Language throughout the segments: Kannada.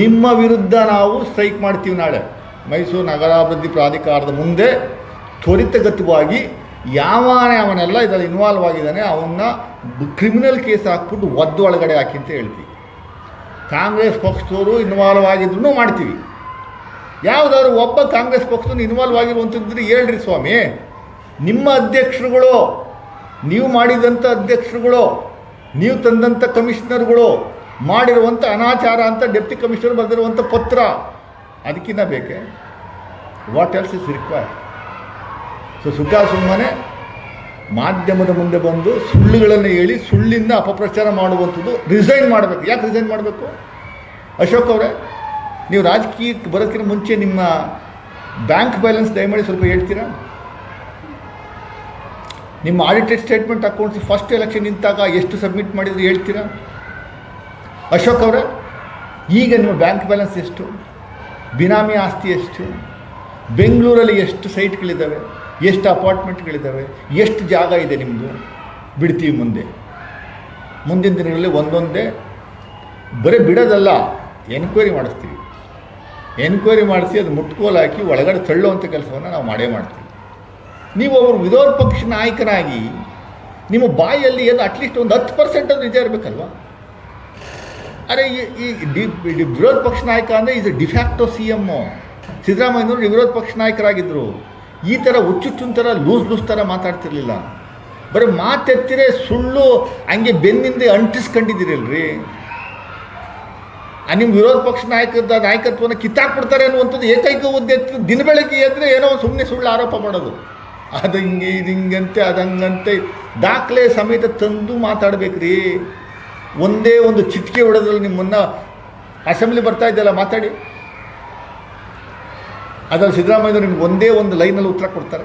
ನಿಮ್ಮ ವಿರುದ್ಧ ನಾವು ಸ್ಟ್ರೈಕ್ ಮಾಡ್ತೀವಿ ನಾಳೆ. ಮೈಸೂರು ನಗರಾಭಿವೃದ್ಧಿ ಪ್ರಾಧಿಕಾರದ ಮುಂದೆ ತ್ವರಿತಗತವಾಗಿ ಯಾವನೇ ಅವನೆಲ್ಲ ಇದರಲ್ಲಿ ಇನ್ವಾಲ್ವ್ ಆಗಿದ್ದಾನೆ, ಅವನ್ನ ಕ್ರಿಮಿನಲ್ ಕೇಸ್ ಹಾಕ್ಬಿಟ್ಟು ಒದ್ದು ಒಳಗಡೆ ಹಾಕಿ ಅಂತ ಹೇಳ್ತೀವಿ. ಕಾಂಗ್ರೆಸ್ ಪಕ್ಷದವರು ಇನ್ವಾಲ್ವ್ ಆಗಿದ್ರು ಮಾಡ್ತೀವಿ. ಯಾವುದಾದ್ರು ಒಬ್ಬ ಕಾಂಗ್ರೆಸ್ ಪಕ್ಷದ ಇನ್ವಾಲ್ವ್ ಆಗಿರುವಂಥದ್ದು ಹೇಳ್ರಿ ಸ್ವಾಮಿ. ನಿಮ್ಮ ಅಧ್ಯಕ್ಷರುಗಳು, ನೀವು ಮಾಡಿದಂಥ ಅಧ್ಯಕ್ಷರುಗಳು, ನೀವು ತಂದಂಥ ಕಮಿಷನರ್ಗಳು ಮಾಡಿರುವಂಥ ಅನಾಚಾರ ಅಂತ ಡೆಪ್ಟಿ ಕಮಿಷನರ್ ಬರೆದಿರುವಂಥ ಪತ್ರ. ಅದಕ್ಕಿಂತ ಬೇಕೆ? What else is require so ಸುಖ ಸುಮ್ಮನೆ ಮಾಧ್ಯಮದ ಮುಂದೆ ಬಂದು ಸುಳ್ಳುಗಳನ್ನು ಹೇಳಿ ಸುಳ್ಳಿಂದ ಅಪಪ್ರಚಾರ ಮಾಡುವಂಥದ್ದು ರಿಸೈನ್ ಮಾಡಬೇಕು. ಯಾಕೆ ರಿಸೈನ್ ಮಾಡಬೇಕು? ಅಶೋಕ್ ಅವರೇ, ನೀವು ರಾಜಕೀಯಕ್ಕೆ ಬರೋದಕ್ಕಿಂತ ಮುಂಚೆ ನಿಮ್ಮ ಬ್ಯಾಂಕ್ ಬ್ಯಾಲೆನ್ಸ್ ದಯಮಾಡಿ ಸ್ವಲ್ಪ ಹೇಳ್ತೀರಾ? ನಿಮ್ಮ audited statement accounts first election ನಿಂತಾಗ ಎಷ್ಟು ಸಬ್ಮಿಟ್ ಮಾಡಿದ್ರೆ ಹೇಳ್ತೀರಾ? ಅಶೋಕ್ ಅವರೇ, ಈಗ ನಿಮ್ಮ ಬ್ಯಾಂಕ್ ಬ್ಯಾಲೆನ್ಸ್ ಎಷ್ಟು? ಬಿನಾಮಿ ಆಸ್ತಿ ಎಷ್ಟು? ಬೆಂಗಳೂರಲ್ಲಿ ಎಷ್ಟು ಸೈಟ್ಗಳಿದ್ದಾವೆ ಎಷ್ಟು ಅಪಾರ್ಟ್ಮೆಂಟ್ಗಳಿದ್ದಾವೆ ಎಷ್ಟು ಜಾಗ ಇದೆ ನಿಮ್ಮದು ಬಿಡ್ತೀವಿ ಮುಂದೆ. ಮುಂದಿನ ದಿನಗಳಲ್ಲಿ ಒಂದೊಂದೇ. ಬರೀ ಬಿಡೋದಲ್ಲ ಎನ್ಕ್ವೈರಿ ಮಾಡಿಸ್ತೀವಿ. ಎನ್ಕ್ವೈರಿ ಮಾಡಿಸಿ ಅದು ಮುಟ್ಕೋಲು ಹಾಕಿ ಒಳಗಡೆ ತಳ್ಳುವಂಥ ಕೆಲಸವನ್ನು ನಾವು ಮಾಡೇ ಮಾಡ್ತೀವಿ. ನೀವು ಅವರು ವಿರೋಧ ಪಕ್ಷ ನಾಯಕನಾಗಿ, ನಿಮ್ಮ ಬಾಯಲ್ಲಿ ಏನು ಅಟ್ಲೀಸ್ಟ್ ಒಂದು ಹತ್ತು ಪರ್ಸೆಂಟ್ ಅದು ನಿಜ ಇರಬೇಕಲ್ವಾ? ಅರೆ, ಈ ಡಿ- ವಿರೋಧ ಪಕ್ಷ ನಾಯಕ ಅಂದರೆ ಇದು ಡಿಫ್ಯಾಕ್ಟೋ ಸಿ ಎಮ್ಮು ಸಿದ್ದರಾಮಯ್ಯನವರು ವಿರೋಧ ಪಕ್ಷ ನಾಯಕರಾಗಿದ್ದರು ಈ ಥರ ಹುಚ್ಚುಚ್ಚುನ್ ಥರ ಲೂಸ್ ಲೂಸ್ ಥರ ಮಾತಾಡ್ತಿರ್ಲಿಲ್ಲ. ಬರೀ ಮಾತೆತ್ತಿರೆ ಸುಳ್ಳು, ಹಂಗೆ ಬೆನ್ನಿಂದ ಅಂಟಿಸ್ಕೊಂಡಿದ್ದೀರಲ್ರಿ. ನಿಮ್ಮ ವಿರೋಧ ಪಕ್ಷ ನಾಯಕದ ನಾಯಕತ್ವನ ಕಿತ್ತಾಕ್ಬಿಡ್ತಾರೆ ಅನ್ನುವಂಥದ್ದು ಏಕೈಕ ಉದ್ದೇಶ ದಿನ ಬೆಳಗ್ಗೆ ಎದ್ರೆ ಏನೋ ಸುಮ್ಮನೆ ಸುಳ್ಳು ಆರೋಪ ಮಾಡೋದು. ಅದು ಹಿಂಗೆ ಇದು ಹಿಂಗಂತೆ ಅದು ಹಂಗಂತೆ ದಾಖಲೆ ಸಮೇತ ತಂದು ಮಾತಾಡ್ಬೇಕ್ರಿ. ಒಂದೇ ಒಂದು ಚಿಟಿಕೆ ಹೊಡೆದ್ರಲ್ಲಿ ನಿಮ್ಮನ್ನು ಅಸೆಂಬ್ಲಿ ಬರ್ತಾ ಇದ್ದಲ್ಲ ಮಾತಾಡಿ. ಅದರಲ್ಲಿ ಸಿದ್ದರಾಮಯ್ಯವರು ನಿಮ್ಗೆ ಒಂದೇ ಒಂದು ಲೈನಲ್ಲಿ ಉತ್ತರ ಕೊಡ್ತಾರೆ.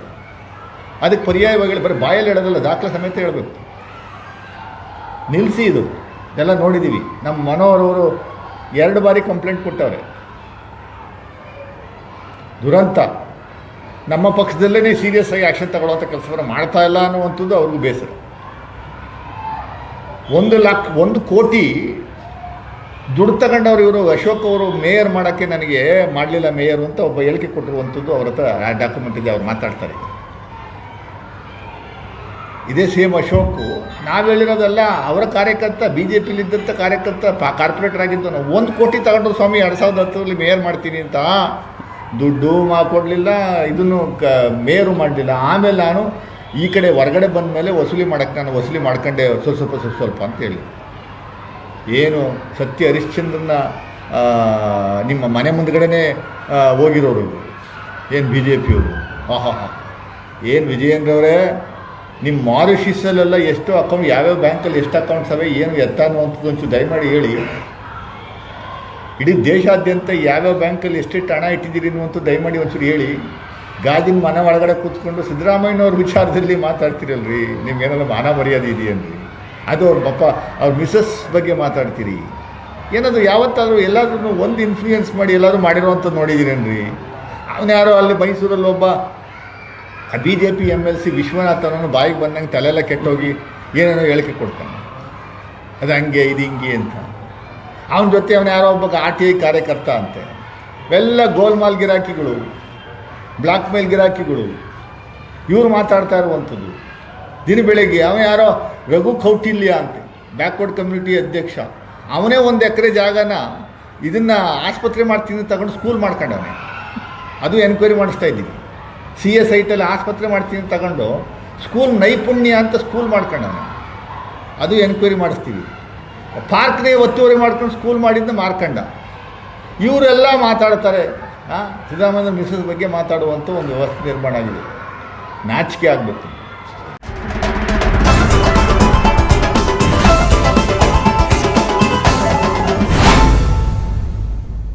ಅದಕ್ಕೆ ಪರ್ಯಾಯವಾಗಿ ಬರೀ ಬಾಯಲ್ಲಿ ಹೇಳೋದಲ್ಲ, ದಾಖಲೆ ಸಮೇತ ಹೇಳಬೇಕು. ನಿಲ್ಲಿಸಿ ಇದು. ಎಲ್ಲ ನೋಡಿದ್ದೀವಿ ನಮ್ಮ ಮನೋಹರವರು ಎರಡು ಬಾರಿ ಕಂಪ್ಲೇಂಟ್ ಕೊಟ್ಟವ್ರೆ. ದುರಂತ. ನಮ್ಮ ಪಕ್ಷದಲ್ಲೇ ಸೀರಿಯಸ್ ಆಗಿ ಆ್ಯಕ್ಷನ್ ತಗೊಳ್ಳೋಂಥ ಕೆಲಸವನ್ನು ಮಾಡ್ತಾ ಇಲ್ಲ ಅನ್ನುವಂಥದ್ದು ಅವ್ರಿಗೂ ಬೇಸರ. ಒಂದು ಲಕ್, ಒಂದು ಕೋಟಿ ದುಡ್ಡು ತಗೊಂಡವ್ರು ಇವರು, ಅಶೋಕ್ ಅವರು ಮೇಯರ್ ಮಾಡೋಕ್ಕೆ ನನಗೆ ಮಾಡಲಿಲ್ಲ ಮೇಯರ್ ಅಂತ ಒಬ್ಬ ಹೇಳಿಕೆ ಕೊಟ್ಟಿರುವಂಥದ್ದು ಅವ್ರ ಹತ್ರ ಆ ಡಾಕ್ಯುಮೆಂಟ್ ಇದೆ ಅವ್ರು ಮಾತಾಡ್ತಾರೆ. ಇದೇ ಸೇಮ್ ಅಶೋಕು, ನಾವು ಹೇಳಿರೋದಲ್ಲ ಅವರ ಕಾರ್ಯಕರ್ತ ಬಿ ಜೆ ಪಿಲಿದ್ದಂಥ ಕಾರ್ಯಕರ್ತ, ಪಾ ಕಾರ್ಪೊರೇಟರ್ ಆಗಿದ್ದು ನಾವು ಒಂದು ಕೋಟಿ ತಗೊಂಡ್ರು ಸ್ವಾಮಿ, ಎರಡು ಸಾವಿರದ ಹತ್ತರಲ್ಲಿ ಮೇಯರ್ ಮಾಡ್ತೀನಿ ಅಂತ. ದುಡ್ಡು ಮಾ ಕೊಡಲಿಲ್ಲ ಇದನ್ನು ಕ, ಮೇಯರು ಮಾಡಲಿಲ್ಲ. ಆಮೇಲೆ ನಾನು ಈ ಕಡೆ ಹೊರಗಡೆ ಬಂದ ಮೇಲೆ ವಸೂಲಿ ಮಾಡೋಕ್ಕೆ ನಾನು ವಸೂಲಿ ಮಾಡ್ಕೊಂಡೆ ಸ್ವಲ್ಪ ಸ್ವಲ್ಪ ಸ್ವಲ್ಪ ಸ್ವಲ್ಪ ಅಂತ ಹೇಳಿ. ಏನು ಸತ್ಯ ಹರಿಶ್ಚಂದ್ರನ ನಿಮ್ಮ ಮನೆ ಮುಂದ್ಗಡೆನೇ ಹೋಗಿರೋರು ಏನು ಬಿ ಜೆ ಪಿಯವರು ಹಾಂ ಹಾಂ ಹಾಂ. ಏನು ವಿಜಯೇಂದ್ರವರೇ ನಿಮ್ಮ ಮಾರಿಷಿಸಲ್ಲೆಲ್ಲ ಎಷ್ಟು ಅಕೌಂಟ್ ಯಾವ್ಯಾವ ಬ್ಯಾಂಕಲ್ಲಿ ಎಷ್ಟು ಅಕೌಂಟ್ಸ್ ಅವೆ ಏನು ಎತ್ತ ಅನ್ನುವಂಥದ್ದು ಒಂಚೂರು ದಯಮಾಡಿ ಹೇಳಿ. ಇಡೀ ದೇಶಾದ್ಯಂತ ಯಾವ್ಯಾವ ಬ್ಯಾಂಕಲ್ಲಿ ಎಷ್ಟೆಷ್ಟು ಹಣ ಇಟ್ಟಿದ್ದೀರಿ ಅನ್ನುವಂಥದ್ದು ದಯಮಾಡಿ ಒಂಚೂರು ಹೇಳಿ. ಗಾದಿನ ಮನೆ ಒಳಗಡೆ ಕೂತ್ಕೊಂಡು ಸಿದ್ದರಾಮಯ್ಯನವ್ರ ವಿಚಾರದಲ್ಲಿ ಮಾತಾಡ್ತಿರಲ್ರಿ? ನಿಮ್ಗೇನಾದ್ರು ಮಾನ ಮರ್ಯಾದೆ ಇದೆಯನ್ರಿ ಅದು ಅವ್ರ ಪಪ್ಪ, ಅವ್ರ ಮಿಸಸ್ ಬಗ್ಗೆ ಮಾತಾಡ್ತೀರಿ. ಏನಾದರೂ ಯಾವತ್ತಾದರೂ ಎಲ್ಲಾದ್ರೂ ಒಂದು ಇನ್ಫ್ಲೂಯೆನ್ಸ್ ಮಾಡಿ ಎಲ್ಲಾದರೂ ಮಾಡಿರೋವಂಥದ್ದು ನೋಡಿದ್ದೀರೇನ್ರಿ ಅವನು ಯಾರೋ ಅಲ್ಲಿ ಮೈಸೂರಲ್ಲಿ ಒಬ್ಬ B J P M L C ವಿಶ್ವನಾಥನನ್ನು ಬಾಯಿಗೆ ಬಂದಂಗೆ ತಲೆಲ್ಲ ಕೆಟ್ಟೋಗಿ ಏನೇನೋ ಹೇಳಿಕೆ ಕೊಡ್ತಾನೆ. ಅದು ಹಂಗೆ, ಇದು ಹಿಂಗೆ ಅಂತ. ಅವನ ಜೊತೆ ಅವನು ಯಾರೋ ಒಬ್ಬ ಆರ್ ಟಿ ಐ ಕಾರ್ಯಕರ್ತ ಅಂತೆ. ಎಲ್ಲ ಗೋಲ್ಮಾಲ್ ಗಿರಾಕಿಗಳು. Black mail ಗಿರಾಕಿಗಳು. ಇವರು ಮಾತಾಡ್ತಾ ಇರುವಂಥದ್ದು. ದಿನ ಬೆಳಗ್ಗೆ ಅವ ಯಾರೋ, ರಘು ಕೌಟಿಲ್ಯ ಅಂತೆ. ಬ್ಯಾಕ್ವರ್ಡ್ ಕಮ್ಯುನಿಟಿ ಅಧ್ಯಕ್ಷ. ಅವನೇ ಒಂದು ಎಕರೆ ಜಾಗನ ಇದನ್ನು ಆಸ್ಪತ್ರೆ ಮಾಡ್ತೀನಿ ತಗೊಂಡು ಸ್ಕೂಲ್ ಮಾಡ್ಕೊಂಡವನೆ. ಅದು ಎನ್ಕ್ವೈರಿ ಮಾಡಿಸ್ತಾ ಇದ್ದೀವಿ ಸಿ ಎಸ್ ಐಟಲ್ಲಿ ಆಸ್ಪತ್ರೆ ಮಾಡ್ತೀನಿ ತಗೊಂಡು ಸ್ಕೂಲ್ ನೈಪುಣ್ಯ ಅಂತ ಸ್ಕೂಲ್ ಮಾಡ್ಕೊಂಡವನೆ. ಅದು ಎನ್ಕ್ವೈರಿ ಮಾಡಿಸ್ತೀವಿ. ಪಾರ್ಕ್ನೇ ಒತ್ತುವರಿ ಮಾಡ್ಕೊಂಡು ಸ್ಕೂಲ್ ಮಾಡಿದ್ದು ಮಾರ್ಕಂಡ. ಇವರೆಲ್ಲ ಮಾತಾಡ್ತಾರೆ ಸಿದ್ದರಾಮಯ್ಯ ಮಿಸಸ್ ಬಗ್ಗೆ ಮಾತಾಡುವಂಥ ಒಂದು ವ್ಯವಸ್ಥೆ ನಿರ್ಮಾಣ ಆಗಿದೆ. ನಾಚಿಕೆ ಆಗಬೇಕು.